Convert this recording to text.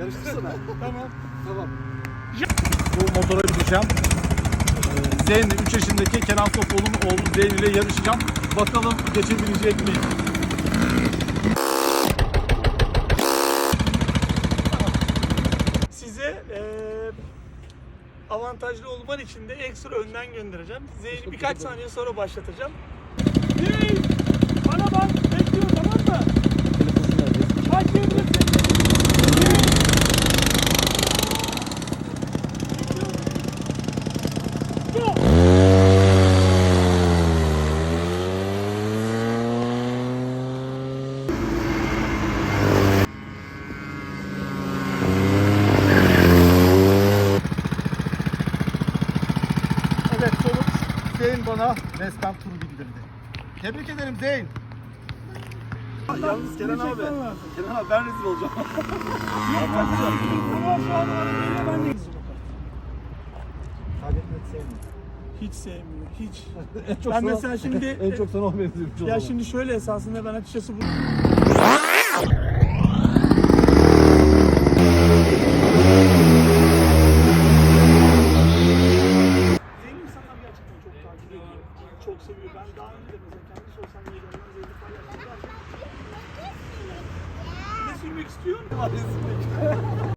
Yarıştırsana. Tamam. tamam. Bu motora bineceğim. Ee, Zeyn 3 yaşındaki Kenan Topal'ın oğlu Zeyn ile yarışacağım. Bakalım geçebilecek miyim? Size eee avantajlı olman için de ekstra önden göndereceğim. Zeyn'i birkaç saniye sonra başlatacağım. Hey! Evet sonuç Zeyn bana Western turu bildirdi. Tebrik ederim Zeyn. Yalnız Kenan abi. çekmen lazım. Kenan abi ben rezil olacağım. Hiç sevmiyor, hiç. En çok Ben sana- mesela şimdi- en çok sana o benziyormuş o Ya zaman. şimdi şöyle esasında ben açıkçası bu... Çok seviyor. Ben daha önce de mesela kendi sosyal medyamdan zevk paylaştım. Ne sürmek istiyorsun?